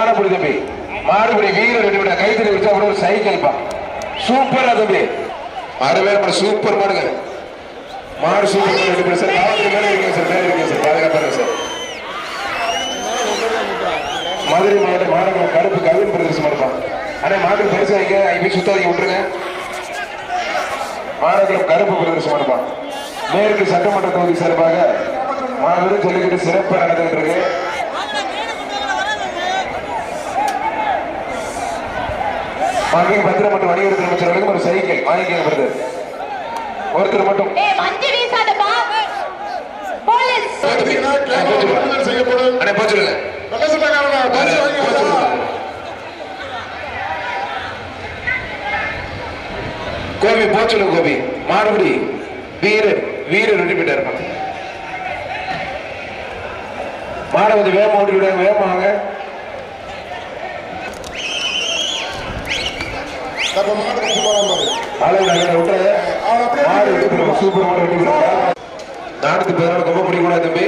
தெளிவான புடி தம்பி. மாடுபடி வீரர் ரெண்டு விட கைத்தறி வச்சு கூட ஒரு சைக்கிள் பா. சூப்பரா தம்பி. அருமையான மாடு சூப்பர் மாடுங்க. மாடு சூப்பர் ரெண்டு பேர் சார். காவல்துறை மேல இருக்கீங்க சார் மேல இருக்கீங்க சார். பாதுகாப்பா சார். மதுரை மாவட்டம் மாநகரம் கருப்பு கவின் பிரதேசம் இருப்பான் அண்ணே மாடு பெருசா வைக்க ஐபி சுத்தாதி விட்டுருங்க. மாநகரம் கருப்பு பிரதேசம் இருப்பான் மேற்கு சட்டமன்ற தொகுதி சார்பாக மாபெரும் சொல்லிக்கிட்டு சிறப்பாக நடந்துகிட்டு இருக்கு. மாண்புமிகு பத்திரம் மற்றும் வணிகத்துறை அமைச்சர்களுக்கும் ஒரு சைக்கிள் வாங்கிக்க வருது ஒருத்தர் மட்டும். வாங்கி கோபி போச்சுருங்க கோபி. மாடுபடி வீரர் வீரர் ரெண்டு மீட்டர் இருப்பாங்க மாடை கொஞ்சம் வேகமா ஓட்டி விடுங்க வேகமாக நம்ம மாடு பிடிச்சு போறான் பாரு ஆளு மாடு சூப்பர் மாடு வெட்டி போடுங்க. நானூத்தி ரொம்ப பிடிக்கூடாது தம்பி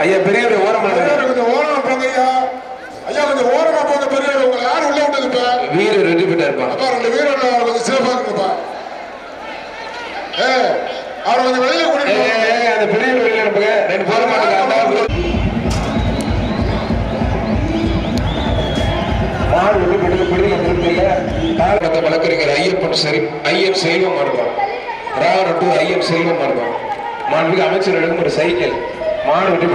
ஐயா பெரியவர் ஓரம் கொஞ்சம் ஓரமா போங்க ஐயா ஐயா கொஞ்சம் ஓரமா போங்க பெரியவர் உங்களை யார் உள்ள விட்டது இப்ப வீரர் ரெண்டு மீட்டர் இருப்பாங்க அப்பா ரெண்டு வீரர் கொஞ்சம் சிறப்பா இருக்குப்பா ஏ அவரை கொஞ்சம் வெளியில கூட்டிட்டு அந்த பெரிய வெளியில இருப்பாங்க ரெண்டு போற மாட்டாங்க வழக்கறிஞர் ஐயப்பன் சரி ஐயன் செல்வம் மாடுவான் ராவணன் டூ ஐயன் செல்வம் மாடுவான் மாண்புக்கு அமைச்சரிடம் ஒரு சைக்கிள் மாடு வெட்டி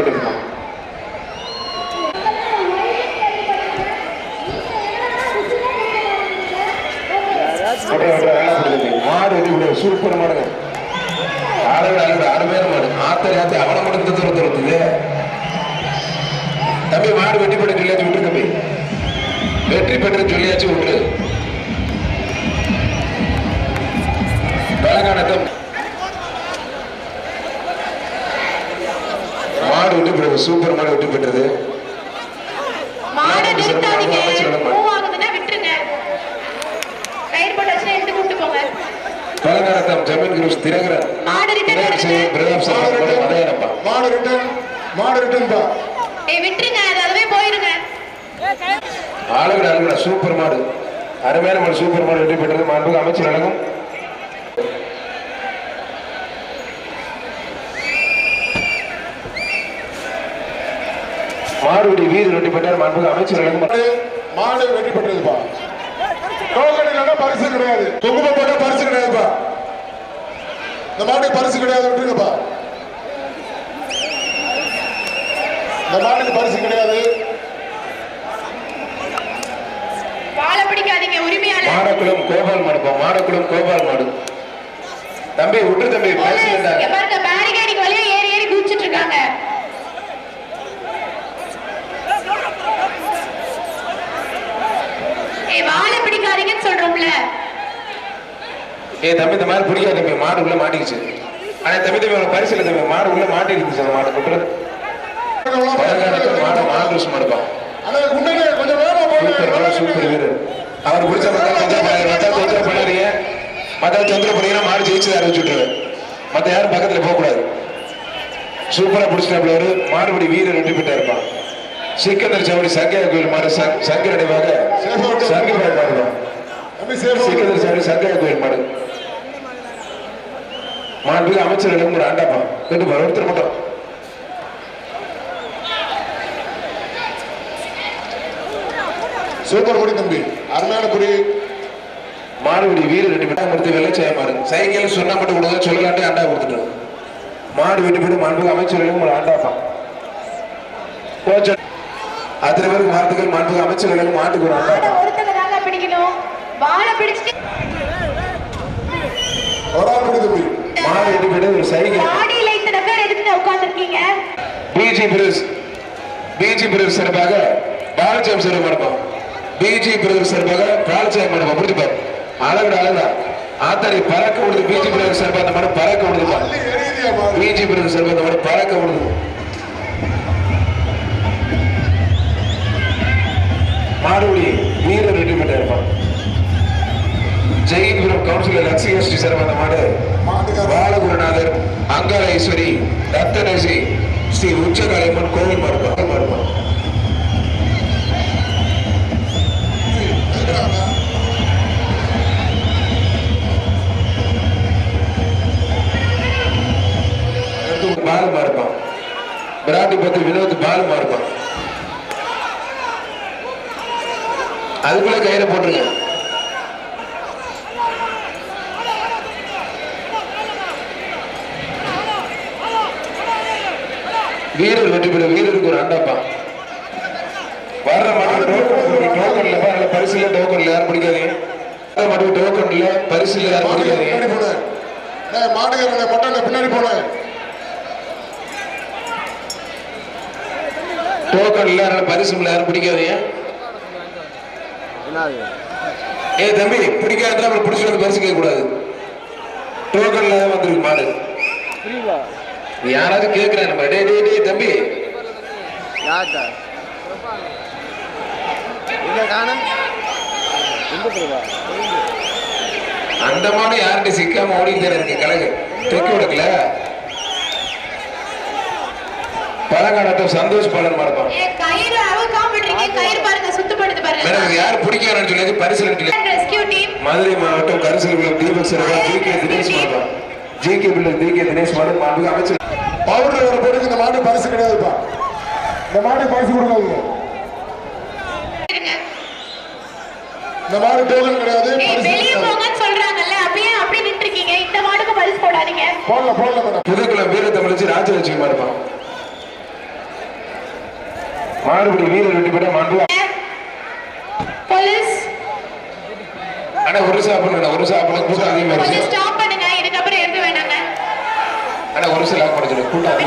குரூஸ் திரகரன் மாடு ரிட்டர்ன் எடுங்க பிரதாப் சார். மதையனப்பா மாடு ரிட்டன் மாடு பா. ஏய் விட்டுருங்க. அது அதுவே போயிருங்க. ஆளுகட ஆளுகட சூப்பர் மாடு. அருமையான மாடு சூப்பர் மாடு வெற்றி பெற்றது. மாண்புக்கு அமைச்சர் அழகும் மாடுபடி வீரர் வெற்றி பெற்றார். மாண்புக்கு அமைச்சர் அழகும் மாடு வெட்டி பெற்றதுப்பா டோக்கன் இல்லைன்னா பரிசு கிடையாது. குங்குமம் போட்டா பரிசு கிடையாதுப்பா. இந்த மாட்டுக்கு பரிசு கிடையாது விட்டுருங்கப்பா. இந்த மாட்டுக்கு பரிசு கிடையாது. மாடக்குளம் கோபால் மாடுப்பா மாடக்குளம் கோபால் மாடு. தம்பி விட்டு தம்பி குதிச்சிட்டு இருக்காங்க. வாழை பிடிக்காதீங்கன்னு சொல்றோம்ல. ஏ தம்பி இந்த மாதிரி பிடிக்காது தம்பி மாடு உள்ள மாட்டிக்கிச்சு. ஆனா தம்பி தம்பி உனக்கு பரிசு இல்லை தம்பி மாடு உள்ள மாட்டிருக்கு சார் மாடு விட்டுறது பலகானத்தில் மாடு மாடு மாடுப்பா. ஆனா முன்னாடி கொஞ்சம் வேகமா சூப்பர் மாடு வீரர். அவர் பிடிச்ச மக்கள் தொந்தரவு பண்ணாதீங்க மக்கள் தொந்தரவு பண்ணீங்கன்னா மாடு ஜெயிச்சு அறிவிச்சு விட்டுருவேன். மத்த யாரும் பக்கத்துல போக கூடாது சூப்பரா பிடிச்சிட்டாப்ல அவரு. மாடுபடி வீரர் வெற்றி பெற்றா இருப்பான் சிக்கந்தர் சவடி சங்கையா கோயில் மாடு சங்- சங்க நினைவாக சங்கி மாடு மாடுதான் தம்பி சேஃபா சிக்கந்தர் சவடி சங்கையா கோயில் மாடு. மாண்புக்கு அமைச்சர் ஒரு ஆண்டாப்பா கேட்டு பாரு ஒருத்தர் மட்டும். சூப்பர் குடி தம்பி. அருமையான குடி. மாடுபடி வீரர் ரெண்டு பேரும் கொடுத்து வெள்ளச்சாய மாடு. சைக்கிள் சொன்னா மட்டும் கொடுங்க சொல்லலாட்டி ஆண்டா கொடுத்துட்டோம் மாடு வெட்டி போட்டு மாண்புக்கு அமைச்சர்களும் ஒரு ஆண்டாப்பா கோச்ச அத்தனை பேருக்கு வாழ்த்துக்கள் மாண்புக்கு அமைச்சர்களும் மாட்டுக்கு ஒரு ஆண்டாப்பா பிடிக்கணும். வாழை பிடிச்சிட்டு ஒரு ஆள் தம்பி. மாடு ஒரு சைக்கிள். மாடியில இத்தனை பேர் எதுக்கு உட்காந்துருக்கீங்க பிஜி பிரதர்ஸ் பிஜி பிரதர்ஸ் சார்பாக பாலச்சாமி சார் மடப்போம் பிஜி பிரதர்ஸ் சார்பாக பாலச்சாமி மடப்போம் புரிஞ்சுப்பார் அழகுடா ஆத்தாடி பறக்க விடுது பிஜி பிரதர்ஸ் சார்பாக அந்த மாடு பறக்க விடுதுப்பா பிஜி பிரதர்ஸ் சார்பாக அந்த மாடு பறக்க விடுது. மாடுபடி வீரர் வெற்றி பெற்ற இருப்பான் கவுன்சிலர் லட்சுமி ஸ்ரீ சார் அந்த மாடு பாலகுருநாதர் அங்காளேஸ்வரி ரத்தனசி ஸ்ரீ உச்சகாயம்மன் கோவில் மருத்துவம் மருத்துவம் பால் மாறுப்பான் பிராட்டிபத்தி வினோத் பால் மாறுப்பான் அதுக்குள்ள கையில போட்டுருங்க. வீரர் வெற்றி பெற வீரருக்கு ஒரு அண்டாப்பா. வர்ற மாட்டு டோக்கன் இல்ல பாருங்க பரிசுல டோக்கன் இல்ல யாரும் பிடிக்காதீங்க. வர்ற மாட்டு டோக்கன் இல்ல பரிசுல யாரும் மாட்டுக்கார பிடிக்காதீங்க. பின்னாடி போனேன் ஏய் மாட்டுக்காரனே மொட்டை பின்னாடி போனேன் டோக்கன் இல்ல அதனால பரிசு இல்ல யாரும் பிடிக்காதீங்க. ஏ தம்பி பிடிக்காதுன்னா அப்புறம் பிடிச்சி வந்து பரிசு கேட்க கூடாது டோக்கன் இல்லாத வந்திருக்கு மாடு. யாராவது கேட்கிறேன் நம்ம டேய் டேய் டேய் தம்பி. அந்த மாடு யார்கிட்ட சிக்காம தானே இருக்கு கழகு தெற்கு விடக்கல. பழங்காலத்தில் சந்தோஷ் பாலன் மாடுப்பான் மேடம் யார் சொல்லி. பரிசு மதுரை மாவட்டம் கரிசல்குளம் தீபக் சிறகா ஜி கே தினேஷ் மாடுப்பான் ஜி கே பிள்ளை ஜி கே தினேஷ் மாடு மாடு அமைச்சர். பவுடர் ஒரு பொருளுக்கு இந்த மாட்டு பரிசு கிடையாதுப்பா. இந்த மாட்டுக்கு பரிசு கொடுக்காதீங்க. இந்த மாடு டோக்கன் கிடையாது போடல போடல மேடம். புதுக்குளம் வீரத்தமிழ்ச்சி ராஜலட்சுமி மாடுப்பான் மாடுபடி வீரர் வெட்டி போட மாண்டு போலீஸ். ஆனா ஒரு சாப்பிடணும் ஒரு சாப்பிடணும் கூட்டம் அதிகமா இருந்துச்சு ஸ்டாப் பண்ணுங்க. இதுக்கப்புறம் எடுக்க வேண்டாங்க ஆனா ஒரு சில லாக் பண்ண கூட்டம்.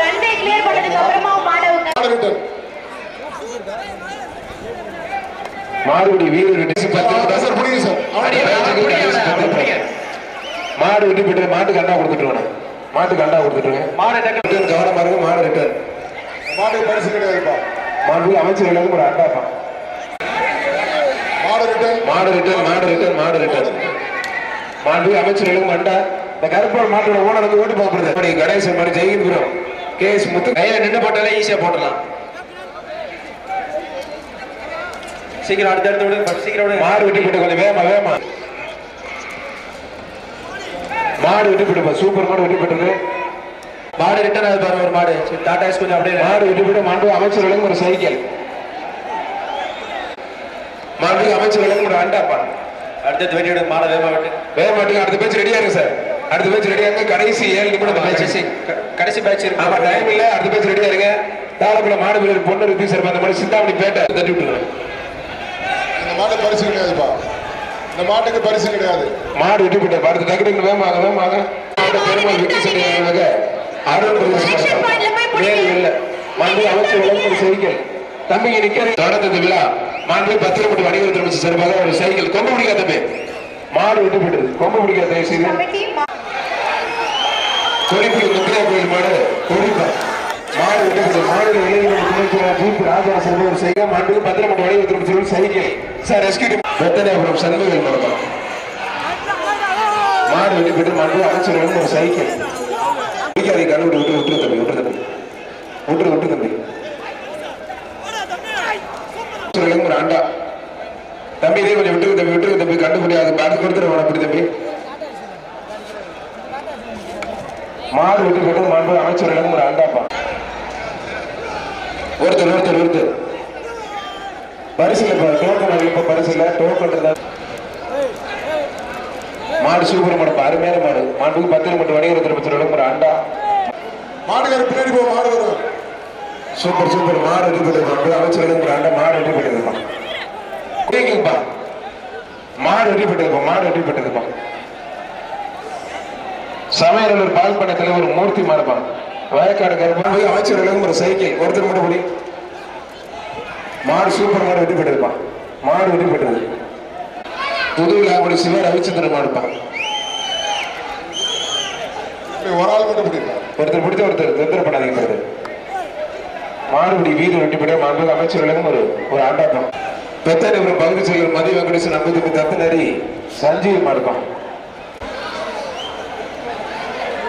ரன்வே கிளியர் பண்ணதுக்கு அப்புறமா மாடவுங்க மாடுபடி வீரர் சார் புரியுது சார். மாடு வெட்டி போட்டு மாட்டுக்கு அண்டா கொடுத்துட்டுருவேன் மாட்டுக்கு அண்டா கொடுத்துட்டுருவேன் மாடு ரிட்டர்ன் கவனமா இருக்கு மாடு ரிட்டர்ன் மாட்டுக்கு பரிசு கிடையாதுப்பா. மாடு அமைச்சர் எல்லாரும் ஒரு அண்டாப்பா மாடு ரிட்டர்ன் மாடு ரிட்டர்ன் மாடு ரிட்டர்ன் மாடு ரிட்டர்ன் மாடு அமைச்சர் எல்லாரும் அண்டா. இந்த கருப்பால் மாட்டோட ஓனருக்கு ஓட்டு போகப்படுது அப்படி கணேசன் மாதிரி ஜெயிக்கிறோம். K S Muthu. கையில நின்று போட்டாலே ஈஸியா போட்டலாம் சீக்கிரம் அடுத்த அடுத்து விடு. சீக்கிரம் விடுங்க மாடு வெட்டி போட்டு கொஞ்சம் வேகமா வேகமா. மாடு வெட்டி போட்டு சூப்பர் மாடு வெட்டி போட்டது மாடு ரிட்டர்ன் ஆகுது பாருங்க ஒரு மாடு. சரி, டாடா ஏஸ் கொஞ்சம் அப்படியே மாடு வெட்டி போட்டு மாண்டு அமைச்சர்களும் ஒரு சைக்கிள். மாடு விளங்கும் ஒரு அண்டாப்பா அடுத்தது வெட்டி விடுங்க மாடை வேகமா விட்டு. வேக அடுத்த பேச்சு ரெடியா இருக்கு சார். அடுத்த பேச்சு ரெடியா கடைசி ஏழு நிமிடம் பேட்ச் கடைசி பேட்ச் இருக்கு. ஆமா டைம் இல்ல. அடுத்த பேச்சு ரெடியா இருங்க. தாளப்புல மாடு வீரர் பொண்ணு இருக்கு சார் அந்த மாதிரி சிந்தாமணி பேட்டை தட்டி விட்டுருங்க. இந்த மாடு பரிசு கிடையாதுப்பா. இந்த மாட்டுக்கு பரிசு கிடையாது. மாடு வெட்டி போட்டு அடுத்த டக்கு டக்கு வேகமாக. மாவட்ட பெருமாள் வெற்றி சென்றாங்க அருள் இல்ல. மாண்பு அமைச்சர் வழங்கும் சைக்கிள் தம்பிங்க நிக்கிறது தொடர்ந்து விழா. மாண்பு பத்திரப்பட்டு வணிகத்துறை சார்பாக ஒரு சைக்கிள் கொம்பு பிடிக்காத மாடு விட்டு போயிடுது கொம்பு பிடிக்காத தயவு செய்து. கொடிக்கு கொடிப்பி கோயில் மாடு கொடிப்பா மாடு விட்டு மாடு இளைஞர்கள் துணைக்குழு ஜீப் ராஜாசன் ஒரு சைக்கிள் மாண்பு பத்திரப்பட்டு வணிகத்துறை cycle sir rescue Vethanaiyapuram Shanmugam மடப்பா மாடு. வெட்டி போயிட்டு மாண்பு அமைச்சர் ஒரு சைக்கிள் பிடிக்காதே கண்ணு விட்டு விட்டு விட்டுரு தம்பி விட்டுரு தம்பி. விட்டுரு விட்டு தம்பி. ஒரு ஆண்டா. தம்பி இதே கொஞ்சம் விட்டுருக்கு தம்பி விட்டுருக்கு தம்பி கண்டுபிடி அது பார்த்து கொடுத்துருவான் அப்படி தம்பி. மாடு விட்டு போட்டு மாண்பு அமைச்சர் இடம் ஒரு ஆண்டாப்பா. ஒருத்தர் ஒருத்தர் ஒருத்தர். பரிசுல டோக்கன் இப்ப பரிசுல டோக்கன் இருந்தா மாடு சூப்பர் மாடு அருமையான மாடு. மாட்டுக்கு பத்து மட்டும் வணிகர் திருப்பத்தில் ஒரு அண்டா மாட்டுக்கார பின்னாடி போ மாடு வரும். சூப்பர் சூப்பர் மாடு வெட்டி போட்டு அமைச்சர் ஒரு அண்டா மாடு வெட்டி போட்டுருப்பா குடிங்கப்பா மாடு வெட்டி போட்டுருப்பா மாடு வெட்டி போட்டுருப்பா சமையலூர் பால் பண்ண தலைவர் மூர்த்தி மாடுப்பான் வயக்காடு கருப்பா போய் அமைச்சர்களும் ஒரு சைக்கிள் ஒருத்தர் மட்டும் முடி மாடு சூப்பர் மாடு வெட்டி போட்டுருப்பான் மாடு வெட்டி போட்டுருது. புது லாபடி சிவ ரவிச்சந்திரன் மாடுப்பான் ஒரு ஆள் மட்டும் பிடிப்பா ஒருத்தர் பிடிச்ச ஒருத்தர் தொந்தரவு பண்ணாதீங்க. மாடுபிடி வீடு வெட்டி போட்டு மாண்பு அமைச்சர்களும் ஒரு ஒரு ஆண்டாட்டம். பெத்தனபுரம் பகுதி செயலர் மதி வெங்கடேசன் ஐம்பத்தி தத்தனரி சஞ்சீவ் மாடுப்பான்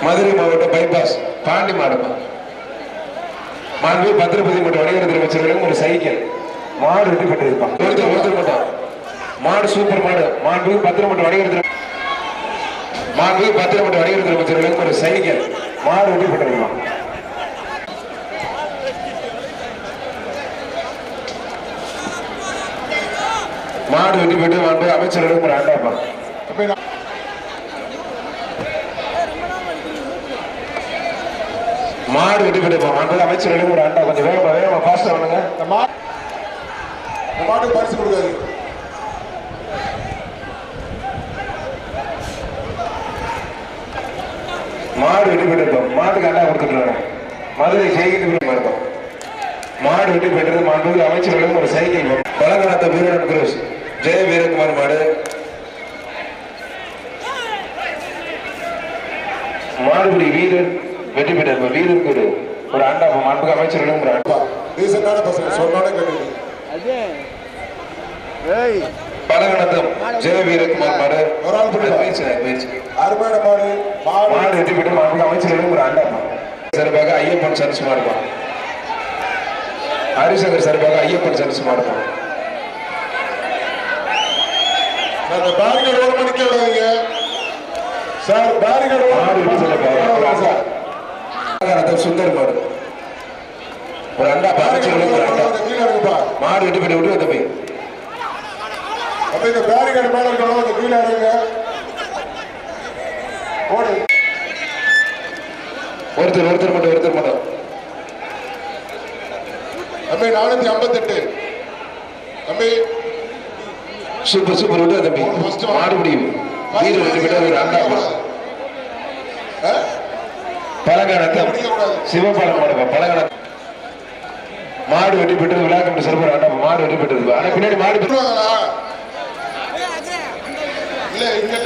மதுரை மாவட்ட பைபாஸ் பாண்டி மாடு மாண்பு பத்திரபதி மற்றும் வணிகர் அமைச்சர்களும் ஒரு சைக்கிள். மாடு வெட்டி பெற்றிருப்பான் ஒருத்தர் ஒருத்தர் மட்டும். மாடு சூப்பர் மாடு. மாண்பு பத்திரம் மற்றும் வணிகர் மாண்பு பத்திரம் மற்றும் வணிகர் அமைச்சர்களும் ஒரு சைக்கிள். மாடு வெட்டி பெற்றிருப்பான் மாடு வெட்டி போயிட்டு மாண்பு அமைச்சர்களும் ஒரு அண்டாப்பா தம்பி நான் மாடு வெட்டி பெற்றிருப்பான் மாண்பு அமைச்சர்களும் ஒரு ஆண்டா கொஞ்சம் வேகமா வேகமா ஃபாஸ்டா பண்ணுங்க இந்த மாட்டுக்கு பரிசு கொடுக்காது மாடு வெட்டி பெற்றிருப்போம் மாட்டுக்கு அண்டா கொடுத்துட்டு மதுரை செய்கிட்டு மாட்டோம் மாடு வெட்டி பெற்றது மாண்பு அமைச்சர்களும் ஒரு சைக்கிள் பழங்காலத்த வீரன் குரூஸ் ஜெய வீரகுமார் மாடு. மாடுபிடி வீரர் வெற்றி பெற்ற வீரருக்கு ஒரு ஒரு ஆண்டா மாண்புக்கு அமைச்சர்களும் ஒரு ஆண்டா ரீசெண்டான பசங்க. சொன்னோட கேட்டு பழங்கணத்தம் ஜெய வீரகுமார் மாடு. ஒரு ஆள் பயிற்சி அருமையான மாடு. மாடு வெற்றி பெற்று மாண்புக்கு அமைச்சர்களும் ஒரு ஆண்டா சார்பாக ஐயப்பன் சரசு மாடுப்பான் ஹரிசங்கர் சார்பாக ஐயப்பன் சரசு மாடுப்பான் சார், இந்த பேரிகேட் ஒரு மணிக்கு விடாதீங்க சார் பேரிகேட் பெற்ற சார் பழங்கணத்தம் சுந்தர் மாடு. ஒரு அண்டா இருக்குப்பா மாடு. வெட்டி பெற்று விட்டு தம்பி அப்ப இந்த பேரிகேட் மேல இருக்கணும் அந்த கீழே இறங்க ஓடு ஒருத்தர் ஒருத்தர் மட்டும் ஒருத்தர் மட்டும். தம்பி நானூத்தி ஐம்பத்தெட்டு. தம்பி. சூப்பர் சூப்பர் விட்டு தம்பி. மாடு முடியும் வீடு வெட்டி பெற்ற ஒரு அண்டா? பழங்கணத்தம் சிவபாலம் மாடுப்பா மாடு வெட்டி பெற்றது விழா கமிட்டி சிறப்பு ஆண்டா மாடு வெட்டி பெற்றது. ஆனா பின்னாடி மாடு பெற்றுவாங்களா இல்ல இங்க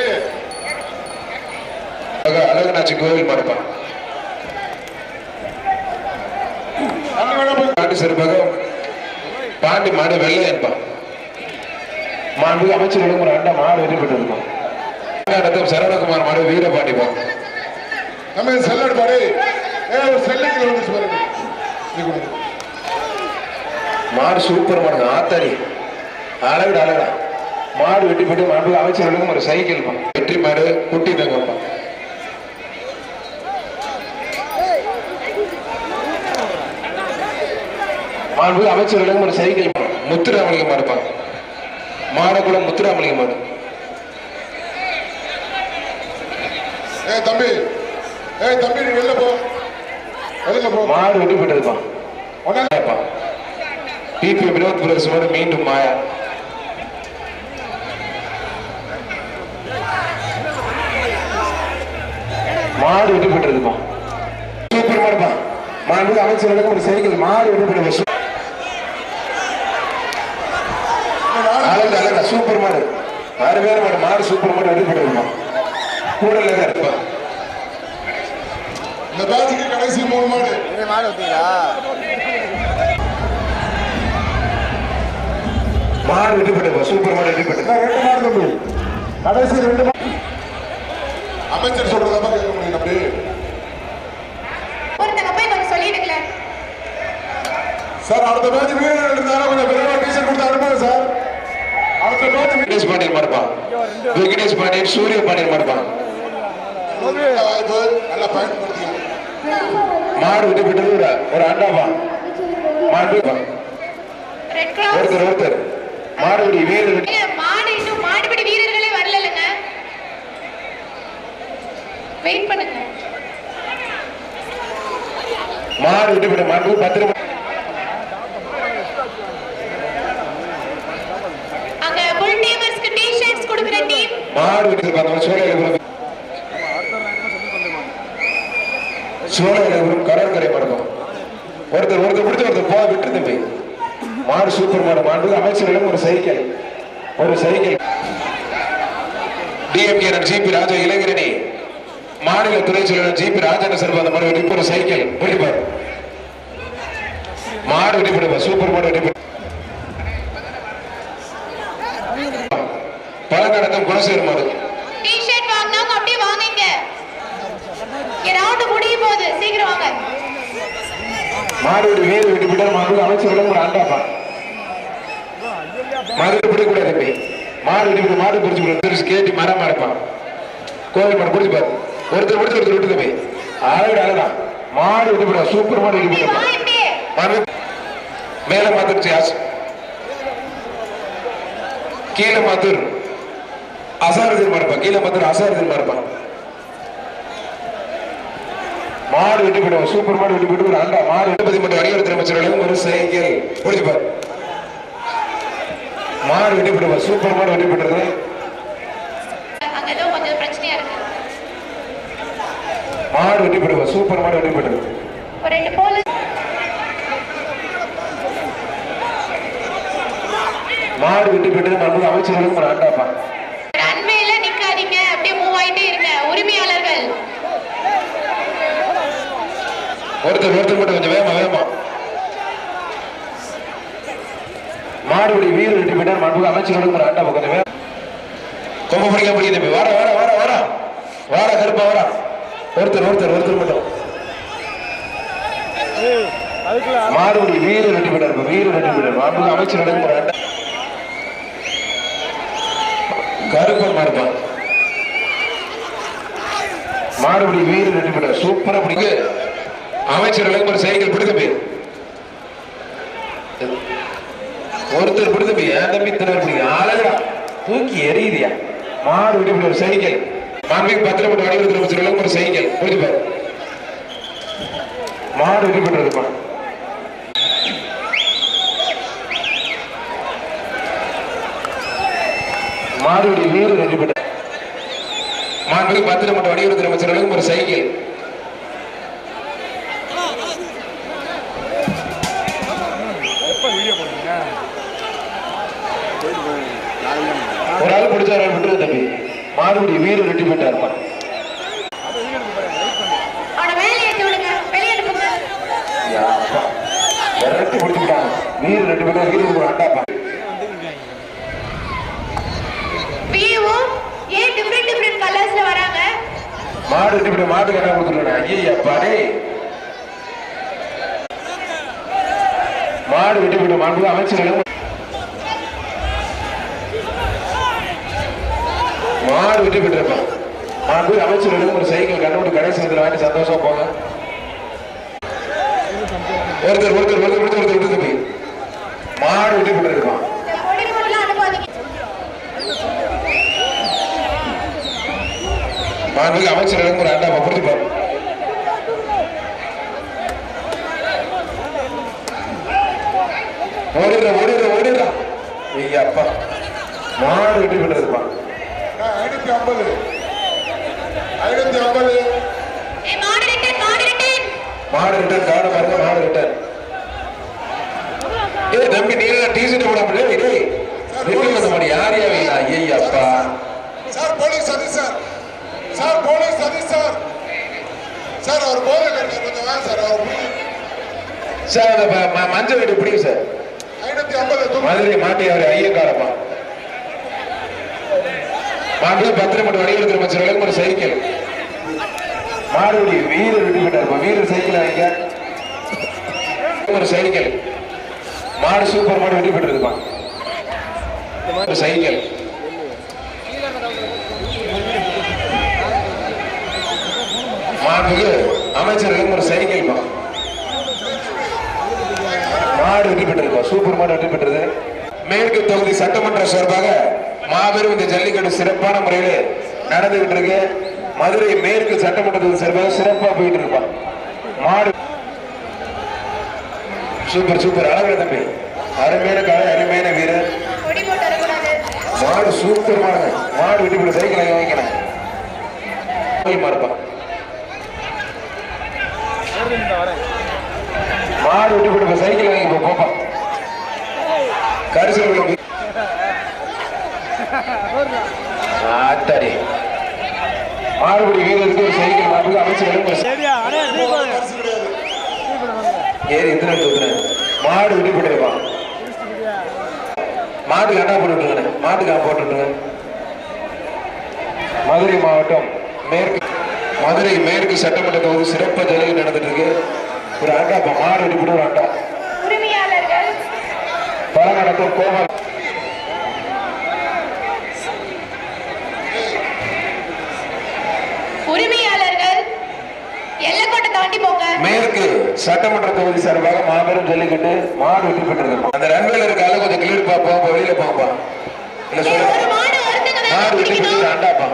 கோவில் மாடுப்பான் பாண்டி சிறப்பாக பாண்டி மாடு வெள்ளை என்பான் மாண்பு அமைச்சர் ஒரு அண்டா மாடு வெட்டி பெற்றிருப்பான் சரவணகுமார் மாடு வீரபாண்டிப்பான் நம்ம செல்லடு பாரு ஏ செல்லுக்கு வந்துச்சு பாருங்க. மாடு சூப்பர் மாடு ஆத்தாரி அழகுடா அழகா மாடு வெட்டி போட்டு மாண்பு அமைச்சர்களுக்கும் ஒரு சைக்கிள் வெற்றி மாடு குட்டி தங்கப்பா மாண்பு அமைச்சர்களுக்கும் ஒரு சைக்கிள் பா. முத்துராமலிங்க மாடுப்பா மாடக்குளம் முத்துராமலிங்க மாடு. ஏ தம்பி. ஏய் தம்பி நீ வெளில போ. வெளில போ. மாடு வெட்டி போட்டதுப்பா உடனே பிபி வினோத் மாடு மீண்டும் மாயா. மாடு வெட்டி போட்டதுப்பா சூப்பர் மாடுப்பா மாண்பு அமைச்சர்களுக்கும் ஒரு சைக்கிள் மாடு வெட்டி அழகா சூப்பர் மாடு. வேற வேற மாடு. மாடு சூப்பர் மாடு வெட்டி கூட இல்ல இருப்பா இந்த பேட்சுக்கு கடைசி மூணு மாடு. மாடு சூப்பர் மாடு வெட்டி போட்டது நான் ரெண்டு மாடு தம்பி. கடைசி ரெண்டு மாடு. அமைச்சர் கேட்க முடியும் தம்பி. சார் அடுத்த வீரர்கள் இருந்தாலும் கொஞ்சம் விரைவா டீச்சர் கொடுத்து அனுப்புங்க சார். அடுத்த பேட்ச் விக்னேஷ் பாண்டியன் மாடுப்பான் விக்னேஷ் பாண்டியன் சூரிய பாண்டியன் மாடுப்பான் நல்லா பயன்படுத்திக்கணும் மாடு விட்டு விட்டது ஒரு ஒரு அண்டாவா. மாடு ஒருத்தர் ஒருத்தர். மாடுபிடி மாடு இன்னும் மாடுபிடி வீரர்களே வரலங்க வெயிட் பண்ணுங்க. மாடு விட்டு விட்டு மாடு கொடுக்குற டீம் மாடு விட்டு பார்த்தோம் சோழ சோழர்களும் கடற்கரை மடக்கம் ஒருத்தர் ஒருத்தர் பிடிச்ச ஒருத்தர் போக விட்டு தம்பி மாடு சூப்பர் மாடு மாடு. அமைச்சர்களும் ஒரு சைக்கிள். ஒரு சைக்கிள். டிஎம்கே ஜிபி ராஜா இளைஞரணி. மாநில துறை செயலர் ஜிபி ராஜன் சார் அந்த மாதிரி வெட்டி ஒரு சைக்கிள். வெடிப்பார் மாடு வெட்டிப்படுப்பா சூப்பர் மாடு வெட்டிப்பார் பழங்கடக்கம் குணசேர் மாடு டி-ஷர்ட் வாங்கினவங்க அப்படியே வாங்க இங்க இங்க ரவுண்ட் முடிய போகுது சீக்கிரம் வாங்க. மாடு வீடு வெட்டி விட்டார் மாடு அமைச்சர்களும் ஒரு ஆண்டாப்பா. மாடு பிடிக்கூடாது தம்பி மாடு வெட்டி மாடு பிடிச்சு விடு கேட்டி மரம் இருப்பான் கோவில் மாடு பிடிச்சு பாரு. ஒருத்தர் பிடிச்சு ஒருத்தர் விட்டு தம்பி அழகு அழகா மாடு வெட்டி விட சூப்பர் மாடு வெட்டி மாடு மேல மாத்திருச்சு ஆசு கீழே மாத்தூர் அசாரதின் மாறுப்பா கீழே மாத்தூர் அசாரதின் மாறுப்பா மாடு வெட்டி போயிடும் சூப்பர் மாடு வெட்டி போயிட்டு ஒரு அண்டா மாடு. எழுபதி மட்டும் வணிகத்துறை அமைச்சர்களும் ஒரு சைக்கிள் புரிஞ்சு பாரு மாடு வெட்டி போயிடுவா சூப்பர் மாடு வெட்டி போயிடுறது மாடு வெட்டி போயிடுவா சூப்பர் மாடு வெட்டி போலீஸ் மாடு வெட்டி போயிட்டு நம்ம அமைச்சர்களும் ஒரு அண்டாப்பா ரன்வேல நிக்காதீங்க. அப்படியே மூவ் ஆயிட்டே இருங்க. உரிமையாளர்கள். ஒருத்தர் ஒருத்தர் மட்டும் கொஞ்சம் வேகமா வேகமா. மாடுபடி வீடு வெட்டி போயிட்டார் மண்புக அமைச்சர்களும் ஒரு அண்டா கொஞ்சம் வேகம். கொம்ப பிடிக்க பிடிக்க தம்பி வாடா வாடா வாடா வாடா. வாடா கருப்பா வாடா. ஒருத்தர் ஒருத்தர் ஒருத்தர் மட்டும். மாடுபடி வீடு வெட்டி போயிட்டார் வீடு வெட்டி போயிட்டார் மண்புக அமைச்சர்களும் ஒரு அண்டா கருப்பன் மாறுப்பான் மாடுபடி வீடு வெட்டி போயிட்டார் சூப்பரா பிடிக்க அமைச்சர்களுக்கு ஒரு சைக்கிள் பிடி தம்பி ஒருத்தர் பிடி தம்பி தம்பி தினர் பிடி அழகா. தூக்கி எரியுதியா மாடு வெட்டி போயிட்டார் சைக்கிள் மாண்புக்கு பத்திரப்பட்டு வடிவத்தில் அமைச்சர்களுக்கு ஒரு சைக்கிள் பிடிச்சு பாரு. மாடு வெட்டி போயிட்டாருப்பா மாடுபடி வீடு வெட்டி போயிட்டார் மாண்புக்கு பத்திரப்பட்டு வடிவத்தில் அமைச்சர்களுக்கு ஒரு சைக்கிள் ஒரு ஆள் பிடிச்சாரு விட்டுரு தம்பி. மாடுபடி வீடு விடுங்க. வெளியே அனுப்புங்க விரட்டி பிடிச்சிட்டாங்க வீடு ரெண்டு பேரும் வீடு ஒரு அண்டாப்பா. மாடு ரெண்டு பேரும் மாடு கண்ணா கொடுத்துருவேன் ஐயா பாடே மாடு வெட்டி போயிட்டு மாண்பு அமைச்சர்களும் மாடு வெட்டி போயிட்டு மாண்பு அமைச்சர்களும் ஒரு சைக்கிள் கண்டுபிடி கடைசி வாங்கி சந்தோஷமா போங்க. ஒருத்தர் ஒருத்தர் ஒருத்தர் ஒருத்தர் ஒருத்தர் விட்டு தம்பி மாடு வெட்டி விட்டுருப்பான் இருப்பான் அமைச்சர்களும் ஒரு அண்டா பொறுத்து பாரு ஓடிடுற ஓடிடுற ஓடிடுற ஐயா அப்பா. மாடு வெட்டி போயிட்டு ஐநூத்தி ஐம்பது. ஐநூத்தி ஐம்பது. மாடு ரிட்டர்ன் காண பாருங்க மாடு ரிட்டர்ன் ஏய் தம்பி நீங்க டீஷர்ட் போட முடியல டேய். ரிட்டர்ன் பண்ண மாடி யார் ஐயா அப்பா. Sir police Sathish sir. Sir police Sathish sir. Sir அவர் போதை கொஞ்சம் வாங்க சார் அவர் சார் மஞ்சள் வெட்டி பிடிக்கும் சார். மதுரை மாட்டியார் ஐயங்காரப்பா மாட்டு பத்திரமட்டு வடிவெடுக்கிற அமைச்சர்களுக்கு ஒரு சைக்கிள். மாடுபடி வீரர் வெட்டி வீரர் சைக்கிள் வாங்க ஒரு சைக்கிள். மாடு சூப்பர் மாடு வெட்டி இருப்பான் ஒரு சைக்கிள். மாண்புக்கு அமைச்சர்களுக்கு ஒரு சைக்கிள் பா. மாடு வெற்றி பெற்றிருக்கோம் சூப்பர் மாடு வெற்றி பெற்றது மேற்கு தொகுதி சட்டமன்ற சார்பாக மாபெரும் இந்த ஜல்லிக்கட்டு சிறப்பான முறையில் நடந்துகிட்டு இருக்கு. மதுரை மேற்கு சட்டமன்ற சார்பாக சிறப்பாக போயிட்டு இருப்பான் மாடு சூப்பர் சூப்பர். அழகு தம்பி. அருமையான காலை அருமையான வீரர். மாடு சூப்பர் மாடு. மாடு வெட்டி போட்டு சைக்கிள் வாங்கிக்கிறேன் மாடுப்பா மாடு வெட்டி போட்டு சைக்கிள் வாங்கி போ, போப்பா. கரிசல் ஆத்தாடி. மாடுபடி வீரருக்கு ஒரு சைக்கிள் மாட்டுக்கு அமைச்சர்களும் ஒரு சை- பரிசு கிடையாது ஏறி எத்தனை தூக்குறேன் மாடு வெட்டி போட்டுருப்பான் மாட்டுக்கு அண்ணா போட்டு விட்டுருங்க மாட்டுக்கு அண்ணா போட்டு விட்டுருங்க மதுரை மாவட்டம் மேற்கு மதுரை மேற்கு சட்டமன்ற தொகுதி சிறப்பு ஜல்லிக்கட்டு நடந்துட்டு இருக்கு. ஒரு இப்ப மாடு ஆட்டா உரிமையாளர்கள். பலம் நடத்தும் கோபால் உரிமையாளர்கள் எல்லைக்கோட்டை தாண்டி போங்க. மேற்கு சட்டமன்ற தொகுதி சார்பாக மாபெரும் ஜல்லிக்கட்டு மாடு வெற்றி பெற்றிருக்கு அந்த ரன்வேல இருக்கால கொஞ்சம் கிளியர் பார்ப்போம். வெளியில பார்ப்போம் இல்ல சொல்லுங்க. மாடு வெற்றி பெற்று பிடிக்கணும். ஆண்டாப்பா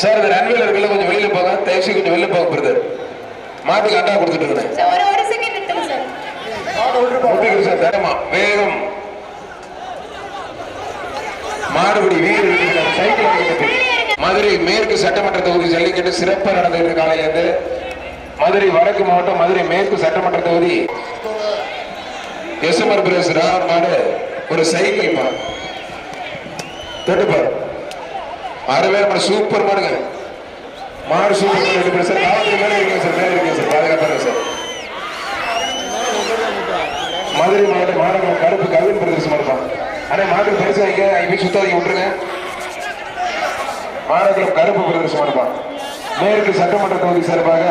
சார் இந்த ரன்வேல இருக்கல கொஞ்சம் வெளியில போங்க. தயவுசெய்து கொஞ்சம் வெளியில போக பிரதர். மாட்டுக்கு அண்டா கொடுத்துட்டு இருக்கேன். சார், ஒரு ஒரு செகண்ட் நிறுத்துங்க சார் மாட்டை விட்டுப்பா முத்துகிரு சார் தரமா வேகம் மாடுபடி வீடு. சைக்கிள். மதுரை மேற்கு சட்டமன்ற தொகுதி ஜல்லிக்கட்டு சிறப்பாக நடந்துட்டு காலையில இருந்து மதுரை வடக்கு மாவட்டம் மதுரை மேற்கு சட்டமன்ற தொகுதி. எஸ்எம்ஆர் பிரதேச ராவன் மாடு ஒரு சைக்கிள் மா தொட்டுப்பார். அறுவே நம்ம சூப்பர் மாடுங்க. மாடு சூப்பர் மாடு ரெண்டு பேரும் சார். காவல்துறை மேலே இருக்கீங்க சார். மேலே இருக்கீங்க சார் பாதுகாப்பாக இருக்கு சார் மதுரை மாவட்டம் மாநகரம் கருப்பு கவின் பிரதேசம் இருப்பான் ஆனா மாட்டு பரிசு வைக்க இப்படி விட்டுருங்க. மாநகரம் கருப்பு பிரதேசம் இருப்பான் மேற்கு சட்டமன்ற தொகுதி சார்பாக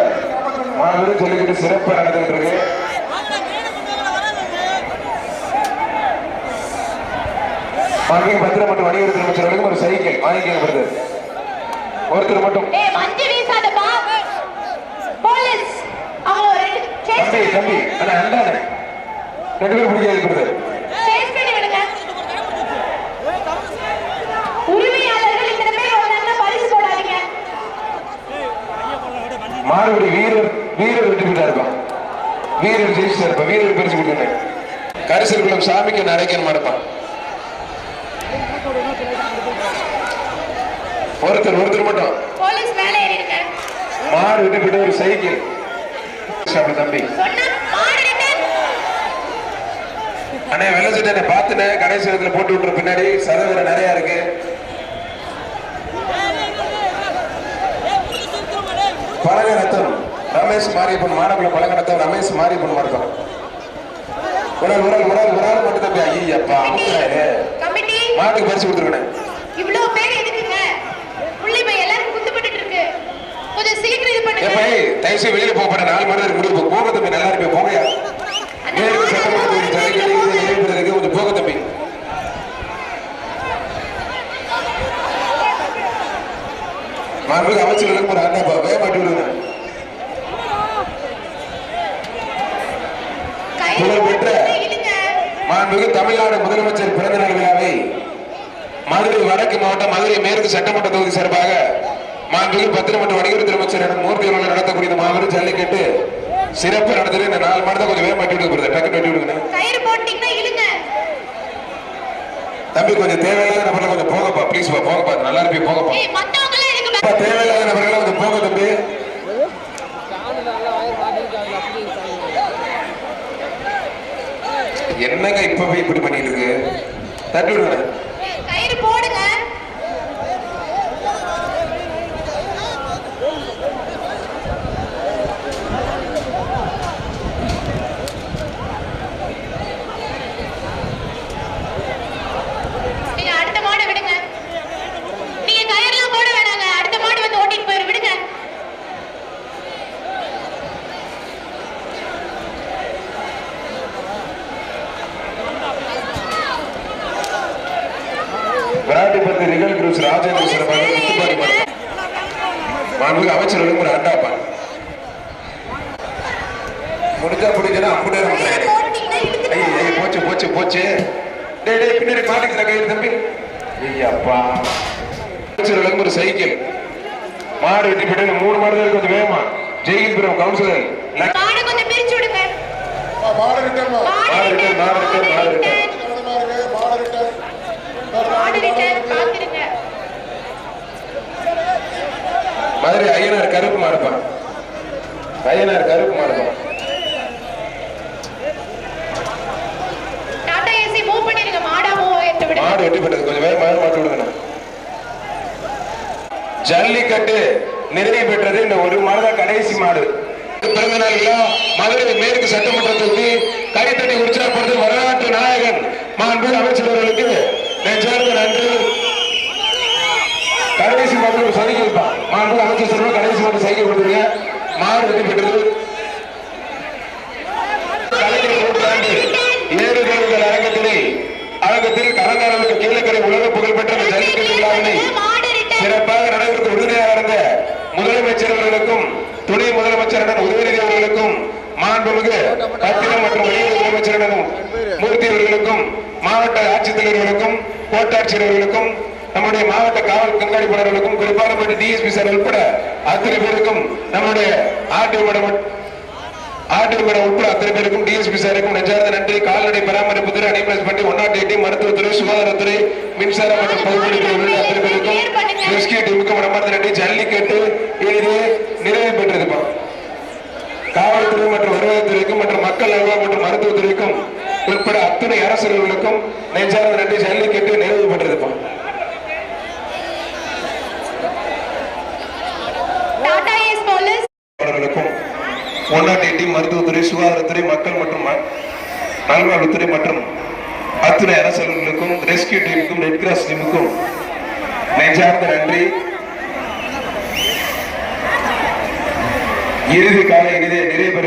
மாபெரும் சொல்லிக்கிட்டு சிறப்பாக நடந்துகிட்டு இருக்கு மாண்புமிகு பத்திரம் மற்றும் வணிகத்துறை அமைச்சர்களுக்கும் ஒரு சைக்கிள் வாங்கிக்கப்படுது ஒருத்தர் மட்டும். தம்பி தம்பி. ஆனா அண்டானே ரெண்டு பேரும் பரிசு போடாதீங்க. மாறுபடி வீரர் வீரர் பெற்றா இருப்பான் வீரர் ஜெயிச்சா இருப்பான் வீரர் பரிசு கொடுக்கணும் கரிசல் குளம் சாமிக்கு நரைக்கன் மாடுப்பான் ஒருத்தர் ஒருத்தர் மட்டும். வெற்றி பெற்ற ஒரு சைக்கிள். சாப்பிடு தம்பி சொன்னா மாடு ரிட்டன் அண்ணே வெள்ளச்சிட்டு என்ன பார்த்துனே கடைசி இடத்துல போட்டு விட்டுற பின்னாடி சதவீதம் நிறைய இருக்கு. பழக ரத்தம். ரமேஷ் மாரியப்பன் மாணவர்கள் பழக ரத்தம் ரமேஷ் மாரியப்பன் மார்க்கம். உடல் உடல் உடல் உடல் மட்டும் தம்பி ஐயப்பா அமுக்குறாரு மாட்டுக்கு பரிசு கொடுத்துருக்கேன். இவ்வளவு பேர் எதுக்குங்க? புள்ளி பை எல்லாரும் குத்துப்பட்டு இருக்கு. கொஞ்சம் சீக்கிரம் இது பண்ணுங்க. தயவுசெய்து வெளியில போக போறேன் நாலு மணி நேரம் முடிவு போக தம்பி நல்லா இருப்பேன் நேருக்கு ஜல்லிக்கட்டு இது போக தம்பி. மாண்புமிகு அமைச்சர்களுக்கு ஒரு அண்ணா வேக மாட்டி விடுங்க. மாண்புமிகு தமிழ்நாடு முதலமைச்சர் பிறந்தநாள் விழாவை மதுரை வடக்கு மாவட்டம் மதுரை மேற்கு சட்டமன்ற தொகுதி சார்பாக மாண்புமிகு பத்திரம் மற்றும் வணிகத்துறை அமைச்சர் மூர்த்தி அவர்கள் நடத்தக்கூடிய இந்த மாபெரும் ஜல்லிக்கட்டு சிறப்பு நடந்தது. இந்த நாலு மாதம் கொஞ்சம் வேக மாட்டி விடுங்க டக்கு வெட்டி விடுங்க தம்பி கொஞ்சம் தேவையில்லாத நபர்ல கொஞ்சம் போகப்பா. ப்ளீஸ் பா போகப்பா. நல்லா இருப்பீங்க போகப்பா. தேவையில்லாத நபர்கள் கொஞ்சம் போக தம்பி. என்னங்க இப்ப போய் இப்படி பண்ணிட்டு இருக்கு? தட்டி விடுங்க ஏய், கயிறு போடுங்க நீங்க அடுத்த மாடை விடுங்க நீங்க கயிறுலாம் போட வேணாங்க அடுத்த மாடு வந்து ஓட்டிட்டு போயிரு விடுங்க விராட்டிப்பத்து ரிகல் குரூஸ் ராஜேந்திர சிறப்பாக மாவட்டம் மாண்புமிகு அமைச்சர்களும் ஒரு அண்டாப்பா. முடிஞ்சா பிடிக்கணும் ஐய் போச்சு போச்சு போச்சு. டேய் டேய் பின்னாடி மாட்டுக்கிற கையில் தம்பி. ஐயப்பா. அமைச்சர்களுக்கும் ஒரு சைக்கிள். மாடு வெட்டி போட்டு மூணு மாடு தான் கொஞ்சம் வேகமா. ஜெயில்புரம் கவுன்சிலர். மாடை கொஞ்சம் பிரிச்சு விடுங்க. மாடு ரிட்டர்மா மாடு ரிட்டர்ன் மாடு காத்திருங்க மதுரை ஐயனார் கருப்பு மாடுப்பான் ஐயனார் கருப்பு பண்ணிருங்க. மாடா விடுங்க. வெட்டி போட்டது. கொஞ்சம் வேகமாக மாட்டு விடுங்கண்ணா. ஜல்லிக்கட்டு நிறைவு பெற்றது இந்த ஒரு மாடு தான் கடைசி மாடு. பிறந்த நாள் விழா. மதுரை மேற்கு சட்டமன்ற தொகுதி கைத்தட்டி உற்சாகப்படுத்தும் வரலாற்று நாயகன் மாண்பு அமைச்சர் அவர்களுக்கு நெஞ்சார்ந்த நன்றி. கடைசி மட்டும் சைக்கிள்ப்பா மாண்பு அமைச்சர் கடைசி மட்டும் சைக்கிள் கொடுத்துருங்க மாடு வெற்றி பெற்றது. கலைஞர் நூற்றாண்டு ஏறுதழுவுகள் அரங்கத்திலே அரங்கத்தில் கலந்தாரர்களுக்கு கீழக்கரை உலக புகழ்பெற்ற ஜல்லிக்கட்டு விழாவினை சிறப்பாக நடைபெற்ற உறுதுணையாக இருந்த முதலமைச்சர் துணை முதலமைச்சருடன் உதவிநிதி அவர்களுக்கும் மாண்புமிகு பத்திரம் மற்றும் வெளியுறவு மூர்த்தி அவர்களுக்கும் மாவட்ட ஆட்சித்தலைவர்களுக்கும் கோட்டாட்சியர் அவர்களுக்கும் நம்முடைய மாவட்ட காவல் கண்காணிப்பாளர்களுக்கும் குறிப்பாக டிஎஸ்பி சார் உட்பட அத்தனை பேருக்கும் நம்முடைய ஆர்டிஓ ஆட்டோமேட உட்பட அத்தனை பேருக்கும் டிஎஸ்பி சாருக்கும் நெஞ்சார்ந்த நன்றி. கால்நடை பராமரிப்பு துறை அனிமல்ஸ் பற்றி ஒன்னாட்டி மருத்துவத்துறை சுகாதாரத்துறை மின்சார மற்றும் பொதுப்பணித்துறை உள்ளிட்ட அத்தனை பேருக்கும் ரெஸ்கியூ டீமுக்கும் மனமார்ந்த நன்றி. ஜல்லிக்கட்டு இது நிறைவு பெற்றிருப்பாங்க காவல்துறை மற்றும் வருவாய்த்துறைக்கும் மற்றும் மக்கள் நல்வாழ்வு மற்றும் மருத்துவத்துறைக்கும் உட்பட அத்தனை அரசுகளுக்கும் நெஞ்சார்ந்த நன்றி ஜல்லிக்கட்டு நிறைவு பெற்றதுப்பா டாடா ஏஸ் போலீஸ். அவர்களுக்கும் ஒன்னாட்டி எட்டி மருத்துவத்துறை சுகாதாரத்துறை மக்கள் மற்றும் நல்வாழ்வுத்துறை மற்றும் அத்துறை அரசுகளுக்கும் ரெஸ்கியூ டீமுக்கும் ரெட் கிராஸ் டீமுக்கும் நெஞ்சார்ந்த நன்றி. இறுதி கால இறுதியை நிறைவு பெற